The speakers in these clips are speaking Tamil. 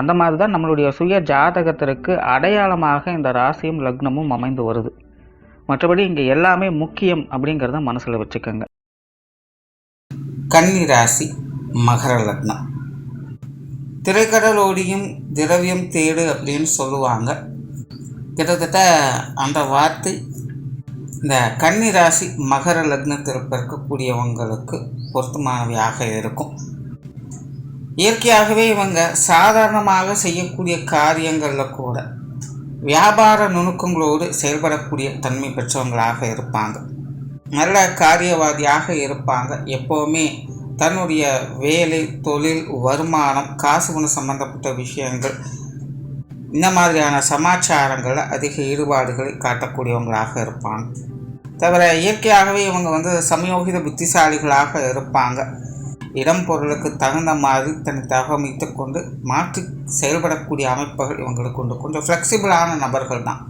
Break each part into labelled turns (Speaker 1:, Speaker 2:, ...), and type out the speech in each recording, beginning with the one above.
Speaker 1: அந்த மாதிரி தான் நம்மளுடைய சுய ஜாதகத்திற்கு அடையாளமாக இந்த ராசியும் லக்னமும் அமைந்து வருது. மற்றபடி இங்கே எல்லாமே முக்கியம் அப்படிங்கிறத மனசில் வச்சுக்கோங்க.
Speaker 2: கன்னி ராசி மகர லக்னம். திரைக்கடலோடியும் திரவியம் தேடு அப்படின்னு சொல்லுவாங்க. கிட்டத்தட்ட அந்த வார்த்தை இந்த கன்னி ராசி மகர லக்னத்தில் பிறக்கக்கூடியவங்களுக்கு பொருத்தமானவையாக இருக்கும். இயற்கையாகவே இவங்க சாதாரணமாக செய்யக்கூடிய காரியங்களில் கூட வியாபார நுணுக்கங்களோடு செயல்படக்கூடிய தன்மை பெற்றவங்களாக இருப்பாங்க. நல்ல காரியவாதியாக இருப்பாங்க. எப்போவுமே தன்னுடைய வேலை தொழில் வருமானம் காசு குணம் சம்பந்தப்பட்ட விஷயங்கள் இந்த மாதிரியான சமாச்சாரங்களில் அதிக ஈடுபாடுகளை காட்டக்கூடியவங்களாக இருப்பாங்க. தவிர இயற்கையாகவே இவங்க வந்து சமயோகித புத்திசாலிகளாக இருப்பாங்க. இடம் பொருளுக்கு தகுந்த மாதிரி தன்னை தகவமைத்து கொண்டு மாற்றி செயல்படக்கூடிய அமைப்புகள் இவங்களுக்கு உண்டு. கொஞ்சம் ஃப்ளெக்சிபிளான நபர்கள் தான்.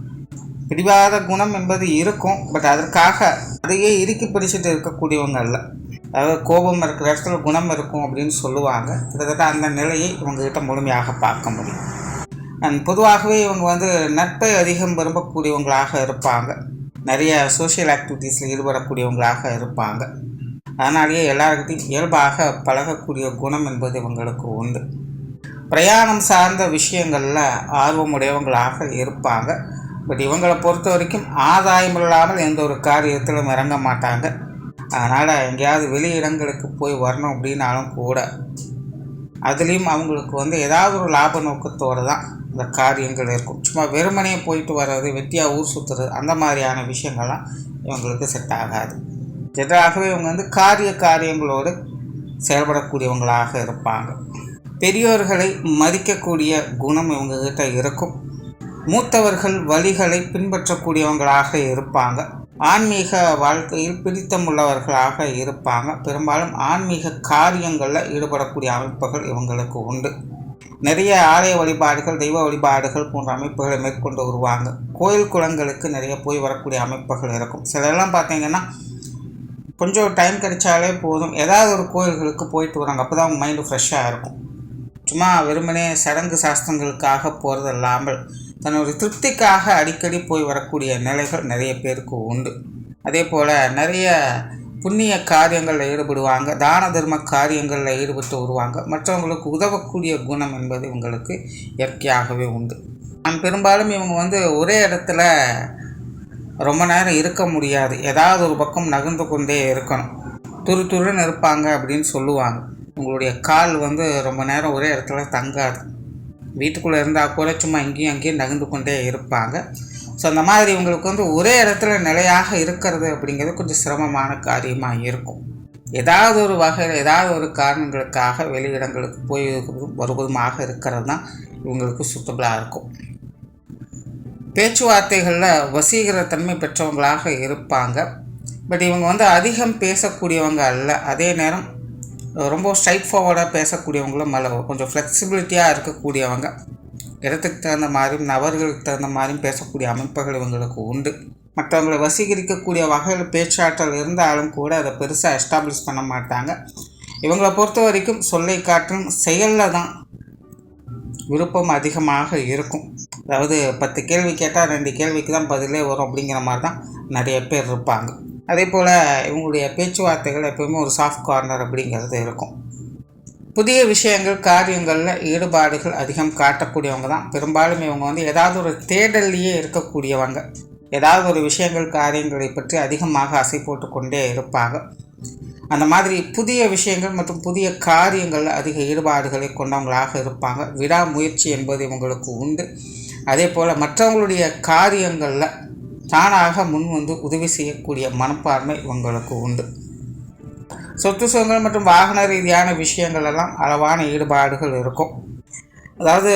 Speaker 2: பிடிவாத குணம் என்பது இருக்கும். பட் அதற்காக அதையே இறுக்கி பிடிச்சிட்டு இருக்கக்கூடியவங்க அல்ல. அதாவது கோபம் இருக்கிற இடத்துல குணம் இருக்கும் அப்படின்னு சொல்லுவாங்க. கிட்டத்தட்ட அந்த நிலையை இவங்ககிட்ட முழுமையாக பார்க்க முடியும். அண்ட் பொதுவாகவே இவங்க வந்து நட்பை அதிகம் விரும்பக்கூடியவங்களாக இருப்பாங்க. நிறைய சோஷியல் ஆக்டிவிட்டீஸில் ஈடுபடக்கூடியவங்களாக இருப்பாங்க. அதனாலேயே எல்லாருக்கிட்டையும் இயல்பாக பழகக்கூடிய குணம் என்பது இவங்களுக்கு உண்டு. பிரயாணம் சார்ந்த விஷயங்களில் ஆர்வமுடையவங்களாக இருப்பாங்க. பட் இவங்களை பொறுத்த வரைக்கும் ஆதாயம் இல்லாமல் எந்த ஒரு காரியத்திலும் இறங்க மாட்டாங்க. அதனால் எங்கேயாவது வெளி இடங்களுக்கு போய் வரணும் அப்படின்னாலும் கூட அதுலேயும் அவங்களுக்கு வந்து ஏதாவது ஒரு லாப நோக்கத்தோடு தான் இந்த காரியங்கள் இருக்கும். சும்மா வெறுமனே போயிட்டு வர்றது வெட்டியாக ஊர் சுற்றுறது அந்த மாதிரியான விஷயங்கள்லாம் இவங்களுக்கு செட் ஆகாது. ஜெனராகவே இவங்க வந்து காரிய காரியங்களோடு செயல்படக்கூடியவங்களாக இருப்பாங்க. பெரியோர்களை மதிக்கக்கூடிய குணம் இவங்ககிட்ட இருக்கும். மூத்தவர்கள் வழிகளை பின்பற்றக்கூடியவங்களாக இருப்பாங்க. ஆன்மீக வாழ்க்கையில் பிடித்தமுள்ளவர்களாக இருப்பாங்க. பெரும்பாலும் ஆன்மீக காரியங்களில் ஈடுபடக்கூடிய அமைப்புகள் இவங்களுக்கு உண்டு. நிறைய ஆலய வழிபாடுகள் தெய்வ வழிபாடுகள் போன்ற அமைப்புகளை மேற்கொண்டு வருவாங்க. கோயில் குளங்களுக்கு நிறைய போய் வரக்கூடிய அமைப்புகள் இருக்கும். சிலரெல்லாம் பார்த்தீங்கன்னா கொஞ்சம் டைம் கிடைச்சாலே போதும். ஏதாவது ஒரு கோயில்களுக்கு போயிட்டு வராங்க. அப்போ தான் மைண்டு ஃப்ரெஷ்ஷாக இருக்கும். சும்மா வெறுமனே சடங்கு சாஸ்திரங்களுக்காக போகிறது இல்லாமல் தன்னுடைய திருப்திக்காக அடிக்கடி போய் வரக்கூடிய நிலைகள் நிறைய பேருக்கு உண்டு. அதே போல் நிறைய புண்ணிய காரியங்களில் ஈடுபடுவாங்க. தான தர்ம காரியங்களில் ஈடுபட்டு வருவாங்க. மற்றவங்களுக்கு உதவக்கூடிய குணம் என்பது இவங்களுக்கு இயற்கையாகவே உண்டு. நான் பெரும்பாலும் இவங்க வந்து ஒரே இடத்துல ரொம்ப நேரம் இருக்க முடியாது. ஏதாவது ஒரு பக்கம் நகர்ந்து கொண்டே இருக்கணும். துரு துருன்னு இருப்பாங்க அப்படின்னு சொல்லுவாங்க. உங்களுடைய கால் வந்து ரொம்ப நேரம் ஒரே இடத்துல தங்காது. வீட்டுக்குள்ளே இருந்தால் கூட சும்மா இங்கேயும் அங்கேயும் நகர்ந்து கொண்டே இருப்பாங்க. ஸோ அந்த மாதிரி இவங்களுக்கு வந்து ஒரே இடத்துல நிலையாக இருக்கிறது அப்படிங்கிறது கொஞ்சம் சிரமமான காரியமாக இருக்கும். ஏதாவது ஒரு வகையில் ஏதாவது ஒரு காரணங்களுக்காக வெளியிடங்களுக்கு போய் வருவதுமாக இருக்கிறது தான் இவங்களுக்கு சுத்தபலாக இருக்கும். பேச்சுவார்த்தைகளில் வசீகர தன்மை பெற்றவங்களாக இருப்பாங்க. பட் இவங்க வந்து அதிகம் பேசக்கூடியவங்க அல்ல. அதே நேரம் ரொம்ப ஸ்ட்ரைட் ஃபார்வர்டாக பேசக்கூடியவங்களும் அல்ல. கொஞ்சம் ஃப்ளெக்சிபிலிட்டியாக இருக்கக்கூடியவங்க. இடத்துக்கு தகுந்த மாதிரியும் நபர்களுக்கு தகுந்த மாதிரியும் பேசக்கூடிய அமைப்புகள் இவங்களுக்கு உண்டு. மற்றவங்களை வசீகரிக்கக்கூடிய வகையில் பேச்சாற்றல் இருந்தாலும் கூட அதை பெருசாக எஸ்டாப்ளிஷ் பண்ண மாட்டாங்க. இவங்களை பொறுத்த வரைக்கும் சொல்லை காட்டும் செயலில் தான் விருப்பம் அதிகமாக இருக்கும். அதாவது பத்து கேள்வி கேட்டால் ரெண்டு கேள்விக்கு தான் பதிலே வரும் அப்படிங்கிற மாதிரி தான் நிறைய பேர் இருப்பாங்க. அதே போல் இவங்களுடைய பேச்சுவார்த்தைகள் எப்பவுமே ஒரு சாஃப்ட் கார்னர் அப்படிங்கிறது இருக்கும். புதிய விஷயங்கள் காரியங்களில் ஈடுபாடுகள் அதிகம் காட்டக்கூடியவங்க தான். பெரும்பாலும் இவங்க வந்து ஏதாவது ஒரு தேடல்லையே இருக்கக்கூடியவங்க. ஏதாவது ஒரு விஷயங்கள் காரியங்களை பற்றி அதிகமாக அசை போட்டு கொண்டே இருப்பாங்க. அந்த மாதிரி புதிய விஷயங்கள் மற்றும் புதிய காரியங்கள் அதிக ஈடுபாடுகளை கொண்டவங்களாக இருப்பாங்க. விடாமுயற்சி என்பது இவங்களுக்கு உண்டு. அதே போல் மற்றவங்களுடைய காரியங்களில் தானாக முன் வந்து உதவி செய்யக்கூடிய மனப்பான்மை உங்களுக்கு உண்டு. சொத்து சுகங்கள் மற்றும் வாகன ரீதியான விஷயங்கள் எல்லாம் அளவான ஈடுபாடுகள் இருக்கும். அதாவது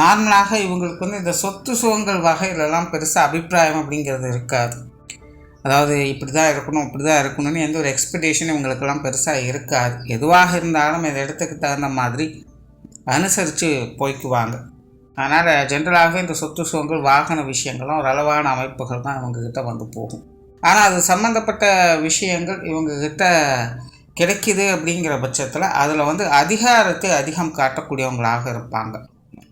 Speaker 2: நார்மலாக இவங்களுக்கு வந்து இந்த சொத்து சுகங்கள் வகையிலெல்லாம் பெருசாக அபிப்பிராயம் அப்படிங்கிறது இருக்காது. அதாவது இப்படி தான் இருக்கணும் இப்படி தான் இருக்கணும்னு எந்த ஒரு எக்ஸ்பெக்டேஷனும் இவங்களுக்கெல்லாம் பெருசாக இருக்காது. எதுவாக இருந்தாலும் இந்த இடத்துக்கு தகுந்த மாதிரி அனுசரித்து போய்க்குவாங்க. அதனால் ஜென்ரலாகவே இந்த சொத்து சுகங்கள் வாகன விஷயங்கள்லாம் ஒரு அளவான அமைப்புகள் தான் இவங்கக்கிட்ட வந்து போகும். ஆனால் அது சம்மந்தப்பட்ட விஷயங்கள் இவங்கக்கிட்ட கிடைக்கிது அப்படிங்கிற பட்சத்தில் அதில் வந்து அதிகாரத்தை அதிகம் காட்டக்கூடியவங்களாக இருப்பாங்க.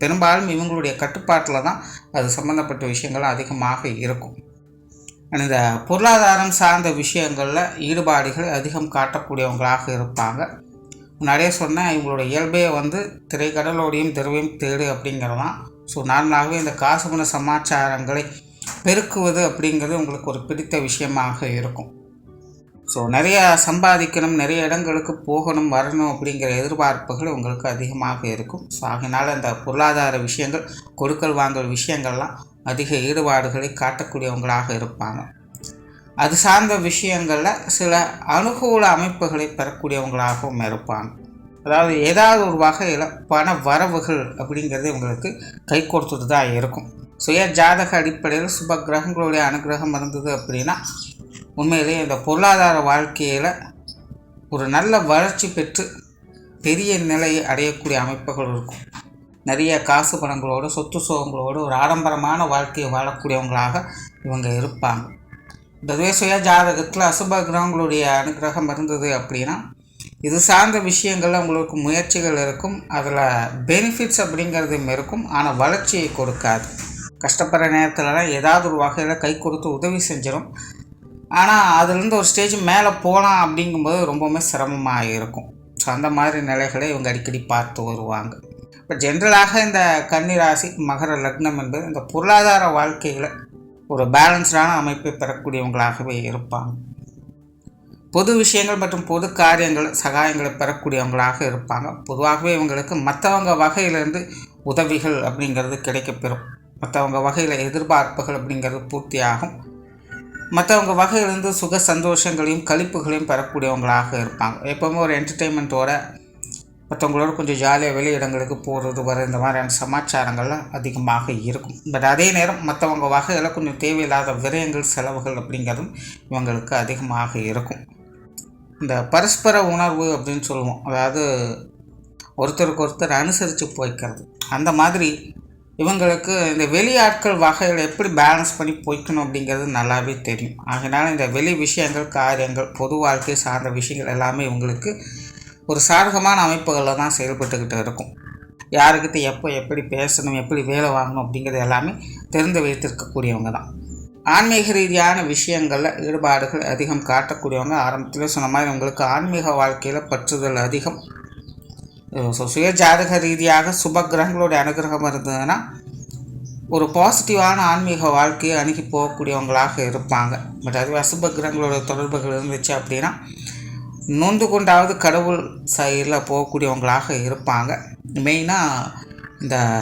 Speaker 2: பெரும்பாலும் இவங்களுடைய கட்டுப்பாட்டில் தான் அது சம்மந்தப்பட்ட விஷயங்கள் அதிகமாக இருக்கும். இந்த பொருளாதாரம் சார்ந்த விஷயங்களில் ஈடுபாடுகள் அதிகம் காட்டக்கூடியவங்களாக இருப்பாங்க. முன்னாடியே சொன்னேன் இவங்களோட இயல்பே வந்து திரைக்கடலோடையும் திரவையும் தேடு அப்படிங்கிறதான் ஸோ நார்மலாகவே இந்த காசு பண சமாச்சாரங்களை பெருக்குவது அப்படிங்கிறது உங்களுக்கு ஒரு பிடித்த விஷயமாக இருக்கும். ஸோ நிறைய சம்பாதிக்கணும் நிறைய இடங்களுக்கு போகணும் வரணும் அப்படிங்கிற எதிர்பார்ப்புகள் உங்களுக்கு அதிகமாக இருக்கும். ஸோ அதனால் அந்த பொருளாதார விஷயங்கள் கொடுக்கல் வாங்கல் விஷயங்கள்லாம் அதிக ஈடுபாடுகளை காட்டக்கூடியவங்களாக இருப்பாங்க. அது சார்ந்த விஷயங்களில் சில அனுகூல அமைப்புகளை பெறக்கூடியவங்களாகவும் இருப்பாங்க. அதாவது ஏதாவது ஒரு வகையில் பண வரவுகள் அப்படிங்கிறது இவங்களுக்கு கை கொடுத்துட்டு தான் இருக்கும். சுய ஜாதக அடிப்படையில் சுப கிரகங்களுடைய அனுகிரகம் இருந்தது அப்படின்னா உண்மையிலேயே இந்த பொருளாதார வாழ்க்கையில் ஒரு நல்ல வளர்ச்சி பெற்று பெரிய நிலையை அடையக்கூடிய அமைப்புகள் இருக்கும். நிறைய காசு பணங்களோடு சொத்து சுகங்களோடு ஒரு ஆடம்பரமான வாழ்க்கையை வாழக்கூடியவங்களாக இவங்க இருப்பாங்க. இந்த சுய ஜாதகத்தில் அசுப கிரகங்களுடைய அனுகிரகம் இருந்தது அப்படின்னா இது சார்ந்த விஷயங்களில் உங்களுக்கு முயற்சிகள் இருக்கும் அதில் பெனிஃபிட்ஸ் அப்படிங்கிறதும் இருக்கும் ஆனால் வளர்ச்சியை கொடுக்காது. கஷ்டப்படுற நேரத்துலலாம் ஏதாவது ஒரு வகையில் கை கொடுத்து உதவி செஞ்சிடும் ஆனால் அதுலேருந்து ஒரு ஸ்டேஜ் மேலே போகலாம் அப்படிங்கும்போது ரொம்பவுமே சிரமமாக இருக்கும். ஸோ அந்த மாதிரி நிலைகளை இவங்க அடிக்கடி பார்த்து வருவாங்க. இப்போ ஜென்ரலாக இந்த கன்னிராசி மகர லக்னம் என்பது இந்த பொருளாதார வாழ்க்கையில் ஒரு பேலன்ஸ்டான அமைப்பை பெறக்கூடியவங்களாகவே இருப்பாங்க. பொது விஷயங்கள் மற்றும் பொது காரியங்கள் சகாயங்களை பெறக்கூடியவங்களாக இருப்பாங்க. பொதுவாகவே இவங்களுக்கு மற்றவங்க வகையிலேருந்து உதவிகள் அப்படிங்கிறது கிடைக்கப்பெறும். மற்றவங்க வகையில் எதிர்பார்ப்புகள் அப்படிங்கிறது பூர்த்தியாகும். மற்றவங்க வகையிலேருந்து சுக சந்தோஷங்களையும் கழிப்புகளையும் பெறக்கூடியவங்களாக இருப்பாங்க. எப்போவுமே ஒரு என்டர்டெயின்மெண்ட்டோட மற்றவங்களோட கொஞ்சம் ஜாலியாக வெளியிடங்களுக்கு போகிறது வர இந்த மாதிரியான சமாச்சாரங்கள்லாம் அதிகமாக இருக்கும். பட் அதே நேரம் மற்றவங்க வகையில் கொஞ்சம் தேவையில்லாத விரயங்கள் செலவுகள் அப்படிங்கிறதும் இவங்களுக்கு அதிகமாக இருக்கும். இந்த பரஸ்பர உணர்வு அப்படின்னு சொல்லுவோம். அதாவது ஒருத்தருக்கு ஒருத்தர் அனுசரித்து போய்க்கிறது. அந்த மாதிரி இவங்களுக்கு இந்த வெளியாட்கள் வகையில் எப்படி பேலன்ஸ் பண்ணி போய்க்கணும் அப்படிங்கிறது நல்லாவே தெரியும். அதனால் இந்த வெளி விஷயங்கள் காரியங்கள் பொது வாழ்க்கை சார்ந்த விஷயங்கள் எல்லாமே இவங்களுக்கு ஒரு சாதகமான அமைப்புகளில் தான் செயல்பட்டுக்கிட்டு இருக்கும். யாருக்கிட்ட எப்போ எப்படி பேசணும் எப்படி வேலை வாங்கணும் அப்படிங்கிறது எல்லாமே தெரிந்து வைத்திருக்கக்கூடியவங்க தான். ஆன்மீக ரீதியான விஷயங்களில் ஈடுபாடுகள் அதிகம் காட்டக்கூடியவங்க. ஆரம்பத்தில் சொன்ன மாதிரி உங்களுக்கு ஆன்மீக வாழ்க்கையில் பற்றுதல் அதிகம். ஸோ சுய ஜாதக ரீதியாக சுப கிரகங்களுடைய அனுகிரகம் இருந்ததுன்னா ஒரு பாசிட்டிவான ஆன்மீக வாழ்க்கையை அணுகி போகக்கூடியவங்களாக இருப்பாங்க. பட் அதுவே அசுப கிரகங்களோட தொடர்புகள் இருந்துச்சு அப்படின்னா நொந்து கொண்டாவது கடவுள் சைடில் போகக்கூடியவங்களாக இருப்பாங்க. மெயினாக இந்த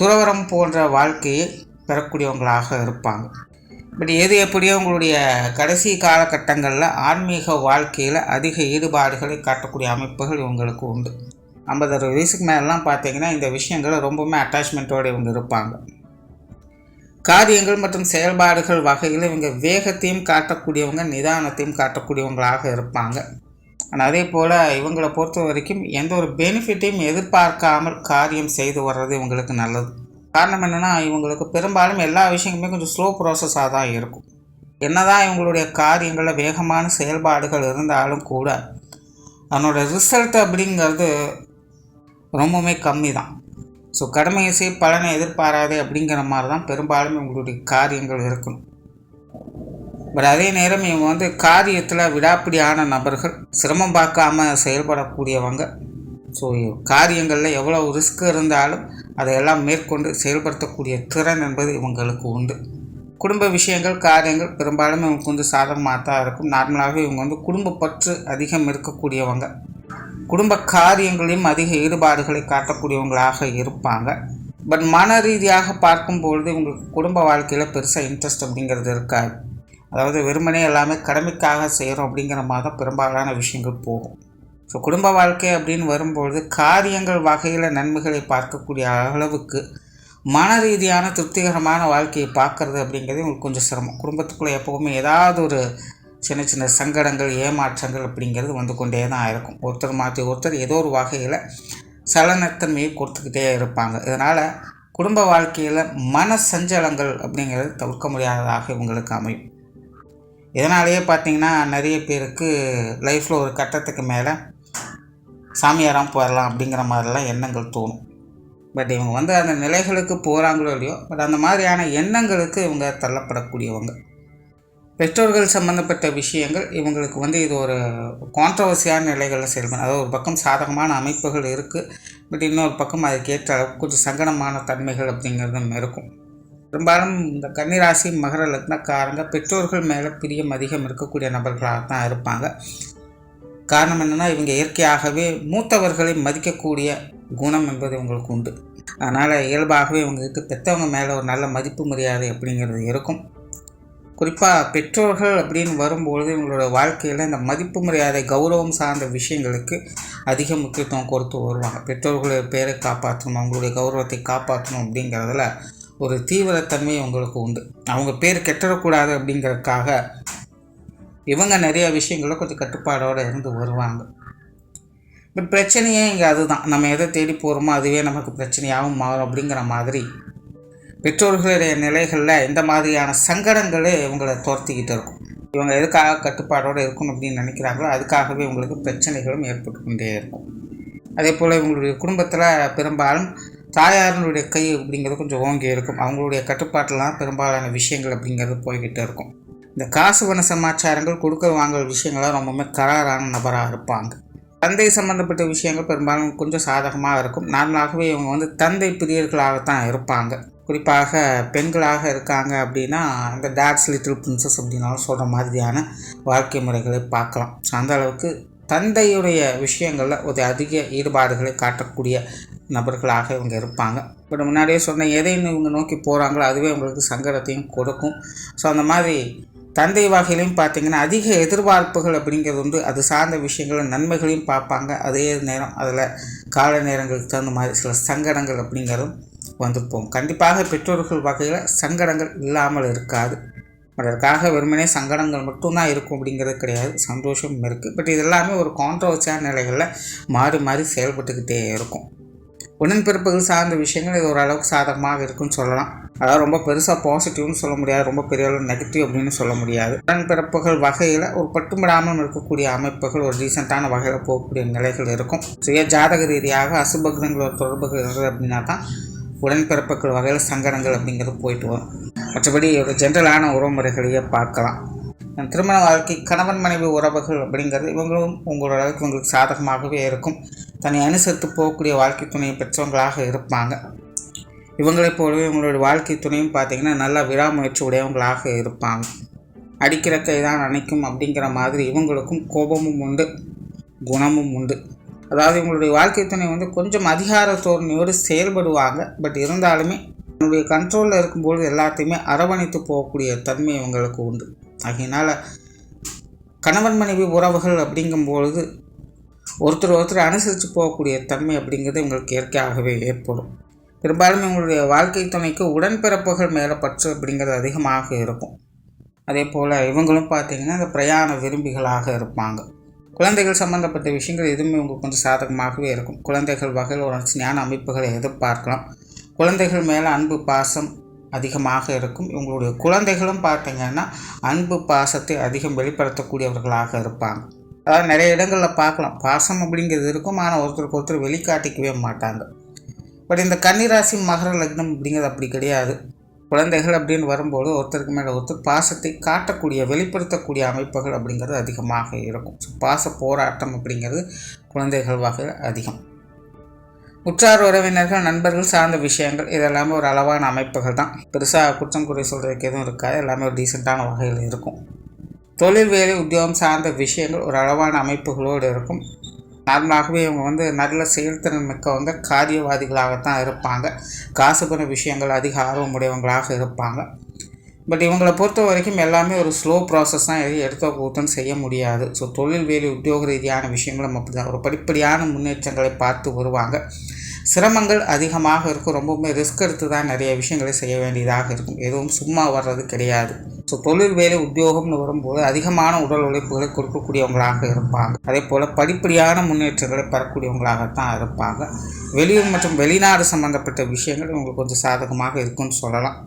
Speaker 2: துறவரம் போன்ற வாழ்க்கையை பெறக்கூடியவங்களாக இருப்பாங்க. பட் எது எப்படியோ உங்களுடைய கடைசி காலகட்டங்களில் ஆன்மீக வாழ்க்கையில் அதிக ஈடுபாடுகளை காட்டக்கூடிய அமைப்புகள் இவங்களுக்கு உண்டு. ஐம்பது அறுபது வயசுக்கு மேலாம் பார்த்தீங்கன்னா இந்த விஷயங்களை ரொம்பவுமே அட்டாச்மெண்ட்டோடு இவங்க இருப்பாங்க. காரியங்கள் மற்றும் செயல்பாடுகள் வகையில் இவங்க வேகத்தையும் காட்டக்கூடியவங்க நிதானத்தையும் காட்டக்கூடியவங்களாக இருப்பாங்க. ஆனால் அதே போல் இவங்களை பொறுத்த வரைக்கும் எந்த ஒரு பெனிஃபிட்டையும் எதிர்பார்க்காமல் காரியம் செய்து வர்றது இவங்களுக்கு நல்லது. காரணம் என்னென்னா இவங்களுக்கு பெரும்பாலும் எல்லா விஷயங்களுமே கொஞ்சம் ஸ்லோ ப்ராசஸாக தான் இருக்கும். என்னதான் இவங்களுடைய காரியங்களில் வேகமான செயல்பாடுகள் இருந்தாலும் கூட அதனோட ரிசல்ட் அப்படிங்கிறது ரொம்பவுமே கம்மி தான் ஸோ கடமையை செய் பலனை எதிர்பாராதே அப்படிங்கிற மாதிரி தான் பெரும்பாலும் இவங்களுடைய காரியங்கள் இருக்கணும். பட் அதே நேரம் இவங்க வந்து காரியத்தில் விடாப்பிடியான நபர்கள் சிரமம் பார்க்காம செயல்படக்கூடியவங்க. ஸோ காரியங்களில் எவ்வளோ ரிஸ்க் இருந்தாலும் அதையெல்லாம் மேற்கொண்டு செயல்படுத்தக்கூடிய திறன் என்பது இவங்களுக்கு உண்டு. குடும்ப விஷயங்கள் காரியங்கள் பெரும்பாலும் இவங்க கொஞ்சம் சாதகமாக தான் இருக்கும் நார்மலாகவே இவங்க வந்து குடும்ப பற்று அதிகம் இருக்கக்கூடியவங்க. குடும்ப காரியங்களையும் அதிக ஈடுபாடுகளை காட்டக்கூடியவங்களாக இருப்பாங்க. பட் மன ரீதியாக பார்க்கும்பொழுது இவங்களுக்கு குடும்ப வாழ்க்கையில் பெருசாக இன்ட்ரெஸ்ட் அப்படிங்கிறது இருக்காது. அதாவது வெறுமனே எல்லாமே கடமைக்காக செய்கிறோம் அப்படிங்கிற மாதிரி தான் பெரும்பாலான விஷயங்கள் போகும். ஸோ குடும்ப வாழ்க்கை அப்படின்னு வரும்பொழுது காரியங்கள் வகையில் நன்மைகளை பார்க்கக்கூடிய அளவுக்கு மன ரீதியான திருப்திகரமான வாழ்க்கையை பார்க்குறது அப்படிங்கிறது உங்களுக்கு கொஞ்சம் சிரமம். குடும்பத்துக்குள்ளே எப்போவுமே ஏதாவது ஒரு சின்ன சின்ன சங்கடங்கள் ஏமாற்றங்கள் அப்படிங்கிறது வந்து கொண்டே தான் இருக்கும். ஒருத்தர் மாற்றி ஒருத்தர் ஏதோ ஒரு வகையில் சலனத்தன்மையை கொடுத்துக்கிட்டே இருப்பாங்க. இதனால் குடும்ப வாழ்க்கையில் மன சஞ்சலங்கள் அப்படிங்கிறது தவிர்க்க முடியாததாக இவங்களுக்கு அமையும். இதனாலேயே பார்த்தீங்கன்னா நிறைய பேருக்கு லைஃப்பில் ஒரு கட்டத்துக்கு மேலே சாமியாராம் போயிடலாம் அப்படிங்கிற மாதிரிலாம் எண்ணங்கள் தோணும். பட் இவங்க வந்து அந்த நிலைகளுக்கு போகிறாங்களோ இல்லையோ பட் அந்த மாதிரியான எண்ணங்களுக்கு இவங்க தள்ளப்படக்கூடியவங்க. பெற்றோர்கள் சம்மந்தப்பட்ட விஷயங்கள் இவங்களுக்கு வந்து இது ஒரு கான்ட்ரவர்சியான நிலைகளில் செயல்படும். அதாவது ஒரு பக்கம் சாதகமான அமைப்புகள் இருக்குது பட் இன்னொரு பக்கம் அதுக்கேற்ற அளவுக்கு கொஞ்சம் சங்கடமான தன்மைகள் அப்படிங்கிறதும் இருக்கும். பெரும்பாலும் இந்த கன்னிராசி மகர லக்னக்காரங்க பெற்றோர்கள் மேலே பிரியம் அதிகம் இருக்கக்கூடிய நபர்களாக தான் இருப்பாங்க. காரணம் என்னென்னா இவங்க இயற்கையாகவே மூத்தவர்களை மதிக்கக்கூடிய குணம் என்பது இவங்களுக்கு உண்டு. அதனால் இயல்பாகவே இவங்ககிட்ட பெற்றவங்க மேலே ஒரு நல்ல மதிப்பு மரியாதை அப்படிங்கிறது இருக்கும். குறிப்பாக பெற்றோர்கள் அப்படின்னு வரும்பொழுது இவங்களோட வாழ்க்கையில் இந்த மதிப்பு மரியாதை கௌரவம் சார்ந்த விஷயங்களுக்கு அதிக முக்கியத்துவம் கொடுத்து வருவாங்க. பெற்றோர்களுடைய பேரை காப்பாற்றணும் அவங்களுடைய கௌரவத்தை காப்பாற்றணும் அப்படிங்கிறதுல ஒரு தீவிரத்தன்மை அவங்களுக்கு உண்டு. அவங்க பேர் கெட்டுறக்கூடாது அப்படிங்கிறதுக்காக இவங்க நிறைய விஷயங்கள கொஞ்சம் கட்டுப்பாடோடு இருந்து வருவாங்க. பட் பிரச்சனையே இங்கே அதுதான். நம்ம எதை தேடி போகிறோமோ அதுவே நமக்கு பிரச்சனையாகவும் மாறும் அப்படிங்கிற மாதிரி பெற்றோர்களுடைய நிலைகளில் இந்த மாதிரியான சங்கடங்களே இவங்களை துரத்திக்கிட்டு இருக்கும். இவங்க எதுக்காக கட்டுப்பாடோடு இருக்கணும் அப்படின்னு நினைக்கிறாங்களோ அதுக்காகவே இவங்களுக்கு பிரச்சனைகளும் ஏற்பட்டு கொண்டே இருக்கும். அதே போல் இவங்களுடைய குடும்பத்தில் பெரும்பாலும் தாயாரினுடைய கை அப்படிங்கிறது கொஞ்சம் ஓங்கி இருக்கும். அவங்களுடைய கட்டுப்பாட்டெலாம் பெரும்பாலான விஷயங்கள் அப்படிங்கிறது போய்கிட்டு இருக்கும். இந்த காசு வன சமாச்சாரங்கள் கொடுக்கல் வாங்கல் விஷயங்கள்லாம் ரொம்பவுமே கராரான நபராக இருப்பாங்க. தந்தை சம்மந்தப்பட்ட விஷயங்கள் பெரும்பாலும் கொஞ்சம் சாதகமாக இருக்கும். நார்மலாகவே இவங்க வந்து தந்தை பிரியர்களாகத்தான் இருப்பாங்க. குறிப்பாக பெண்களாக இருக்காங்க அப்படின்னா அந்த டேட்ஸ் லிட்டில் பிரின்சஸ் அப்படின்னாலும் சொல்கிற மாதிரியான வாழ்க்கை முறைகளை பார்க்கலாம். ஸோ அந்த அளவுக்கு தந்தையுடைய விஷயங்களில் ஒரு அதிக ஈடுபாடுகளை காட்டக்கூடிய நபர்களாக இவங்க இருப்பாங்க. பட் முன்னாடியே சொன்ன எதையும் இவங்க நோக்கி போகிறாங்களோ அதுவே இவங்களுக்கு சங்கடத்தையும் கொடுக்கும். ஸோ அந்த மாதிரி தந்தை வகையிலையும் பார்த்தீங்கன்னா அதிக எதிர்பார்ப்புகள் அப்படிங்கிறது உண்டு. அது சார்ந்த விஷயங்கள் நன்மைகளையும் பார்ப்பாங்க. அதே நேரம் அதில் கால நேரங்களுக்கு தகுந்த மாதிரி சில சங்கடங்கள் அப்படிங்கிறதும் வந்திருப்போம். கண்டிப்பாக பெற்றோர்கள் வகையில் சங்கடங்கள் இல்லாமல் இருக்காது. அதற்காக வெறுமனே சங்கடங்கள் மட்டும்தான் இருக்கும் அப்படிங்கிறது கிடையாது. சந்தோஷம் இருக்குது பட் இது எல்லாமே ஒரு கான்ட்ரவர்சியான நிலைகளில் மாறி மாறி செயல்பட்டுக்கிட்டே இருக்கும். உடன்பிறப்புகள் சார்ந்த விஷயங்கள் இது ஓரளவுக்கு சாதகமாக இருக்குன்னு சொல்லலாம். அதாவது ரொம்ப பெருசாக பாசிட்டிவ்னு சொல்ல முடியாது. ரொம்ப பெரிய அளவு நெகட்டிவ் அப்படின்னு சொல்ல முடியாது. உடன்பிறப்புகள் வகையில் ஒரு பட்டுமிடாமல் இருக்கக்கூடிய அமைப்புகள் ஒரு ரீசெண்டான வகையில் போகக்கூடிய நிலைகள் இருக்கும். சுய ஜாதக ரீதியாக அசுபகிரங்களோட தொடர்புகள் இருந்தது அப்படின்னா தான் உடன்பிறப்புகள் வகையில் சங்கடங்கள் அப்படிங்கிறது போயிட்டு வரும். மற்றபடி ஒரு ஜென்ரலான உறவுமுறைகளையே பார்க்கலாம். திருமண வாழ்க்கை கணவன் மனைவி உறவுகள் அப்படிங்கிறது இவங்களும் உங்களோட அளவுக்கு உங்களுக்கு சாதகமாகவே இருக்கும். தன்னை அனுசரித்து போகக்கூடிய வாழ்க்கை துணையை பெற்றவங்களாக இருப்பாங்க. இவங்களைப் போலவே இவங்களுடைய வாழ்க்கை துணையும் பார்த்திங்கன்னா நல்லா விடாமுயற்சி உடையவங்களாக இருப்பாங்க. அடிக்கிற கை தான் அணைக்கும் அப்படிங்கிற மாதிரி இவங்களுக்கும் கோபமும் உண்டு குணமும் உண்டு. அதாவது இவங்களுடைய வாழ்க்கை துணை வந்து கொஞ்சம் அதிகார தோரணையோடு செயல்படுவாங்க. பட் இருந்தாலுமே தன்னுடைய கண்ட்ரோலில் இருக்கும்போது எல்லாத்தையுமே அரவணைத்து போகக்கூடிய தன்மை இவங்களுக்கு உண்டு. ஆகையினால் கணவன் மனைவி உறவுகள் அப்படிங்கும்பொழுது ஒருத்தர் ஒருத்தர் அனுசரித்து போகக்கூடிய தன்மை அப்படிங்கிறது இவங்களுக்கு இயற்கையாகவே ஏற்படும். பெரும்பாலும் இவங்களுடைய வாழ்க்கை துணைக்கு உடன்பிறப்புகள் மேலே பற்று அப்படிங்கிறது அதிகமாக இருக்கும். அதே போல் இவங்களும் பார்த்தீங்கன்னா இந்த பிரயாண விரும்பிகளாக இருப்பாங்க. குழந்தைகள் சம்மந்தப்பட்ட விஷயங்கள் எதுவுமே உங்களுக்கு கொஞ்சம் சாதகமாகவே இருக்கும். குழந்தைகள் வகையில் உணர்ச்சி ஞான அமைப்புகளை எதிர்பார்க்கலாம். குழந்தைகள் மேலே அன்பு பாசம் அதிகமாக இருக்கும். இவங்களுடைய குழந்தைகளும் பார்த்தீங்கன்னா அன்பு பாசத்தை அதிகம் வெளிப்படுத்தக்கூடியவர்களாக இருப்பாங்க. அதாவது நிறைய இடங்களில் பார்க்கலாம். பாசம் அப்படிங்கிறது இருக்கும். ஆனால் ஒருத்தருக்கு ஒருத்தர் வெளிக்காட்டிக்கவே மாட்டாங்க. பட் இந்த கன்னிராசி மகர லக்னம் அப்படிங்கிறது அப்படி கிடையாது. குழந்தைகள் அப்படின்னு வரும்போது ஒருத்தருக்கு மேலே ஒருத்தர் பாசத்தை காட்டக்கூடிய வெளிப்படுத்தக்கூடிய அமைப்புகள் அப்படிங்கிறது அதிகமாக இருக்கும். பாச போராட்டம் அப்படிங்கிறது குழந்தைகள் வகையில் அதிகம். உற்றார் உறவினர்கள் நண்பர்கள் சார்ந்த விஷயங்கள் இதெல்லாமே ஒரு அளவான அமைப்புகள் தான். பெருசாக குற்றம் குறை சொல்கிறதுக்கு எதுவும் இருக்காது. எல்லாமே ஒரு டீசெண்டான வகையில் இருக்கும். தொழில் வேலை உத்தியோகம் சார்ந்த விஷயங்கள் ஒரு அளவான அமைப்புகளோடு இருக்கும். நார்மலாகவே இவங்க வந்து நல்ல செயல்திறன் மிக்கவங்க காரியவாதிகளாகத்தான் இருப்பாங்க. காசு பண விஷயங்கள் அதிக ஆர்வமுடையவங்களாக இருப்பாங்க. பட் இவங்களை பொறுத்த வரைக்கும் எல்லாமே ஒரு ஸ்லோ ப்ராசஸ் தான். எதையும் எடுத்த கூத்தன்னு செய்ய முடியாது. ஸோ தொழில் வேலை உத்தியோக ரீதியான விஷயங்களும் அப்படி தான் ஒரு படிப்படியான முன்னேற்றங்களை பார்த்து வருவாங்க. சிரமங்கள் அதிகமாக இருக்கும். ரொம்பவுமே ரிஸ்க் எடுத்து தான் நிறைய விஷயங்களை செய்ய வேண்டியதாக இருக்கும். எதுவும் சும்மா வர்றது கிடையாது. ஸோ தொழில் வேலை உத்தியோகம்னு வரும்போது அதிகமான உடல் உழைப்புகளை கொடுக்கக்கூடியவங்களாக இருப்பாங்க. அதே போல் படிப்படியான முன்னேற்றங்களை பெறக்கூடியவங்களாகத்தான் இருப்பாங்க. வெளியூர் மற்றும் வெளிநாடு சம்மந்தப்பட்ட விஷயங்கள் இவங்களுக்கு கொஞ்சம் சாதகமாக இருக்கும்னு சொல்லலாம்.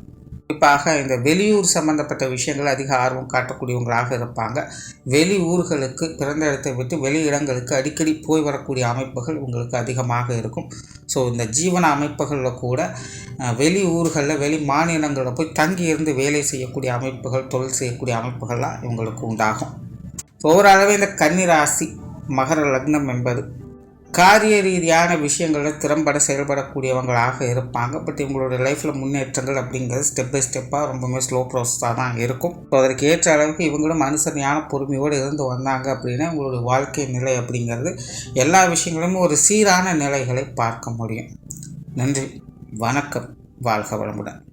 Speaker 2: குறிப்பாக இந்த வெளியூர் சம்பந்தப்பட்ட விஷயங்கள் அதிக ஆர்வம் காட்டக்கூடியவங்களாக இருப்பாங்க. வெளி ஊர்களுக்கு பிறந்த இடத்தை விட்டு வெளி இடங்களுக்கு அடிக்கடி போய் வரக்கூடிய அமைப்புகள் உங்களுக்கு அதிகமாக இருக்கும். ஸோ இந்த ஜீவன அமைப்புகளில் கூட வெளி ஊர்களில் வெளி மாநிலங்களில் போய் தங்கி இருந்து வேலை செய்யக்கூடிய அமைப்புகள் தொழில் செய்யக்கூடிய அமைப்புகள்லாம் இவங்களுக்கு உண்டாகும். ஓரளவு இந்த கன்னிராசி மகர லக்னம் என்பது காரிய ரீதியான விஷயங்களில் திறம்பட செயல்படக்கூடியவங்களாக இருப்பாங்க. பட் இவங்களுடைய லைஃப்பில் முன்னேற்றங்கள் அப்படிங்கிறது ஸ்டெப் பை ஸ்டெப்பாக ரொம்பவுமே ஸ்லோ ப்ராசஸாக தான் இருக்கும். ஸோ அதற்கு ஏற்ற அளவுக்கு இவங்களும் அனுசரணையான பொறுமையோடு இருந்து வந்தாங்க அப்படின்னா உங்களுடைய வாழ்க்கை நிலை அப்படிங்கிறது எல்லா விஷயங்களும் ஒரு சீரான நிலைகளை பார்க்க முடியும். நன்றி. வணக்கம். வாழ்க வளமுடன்.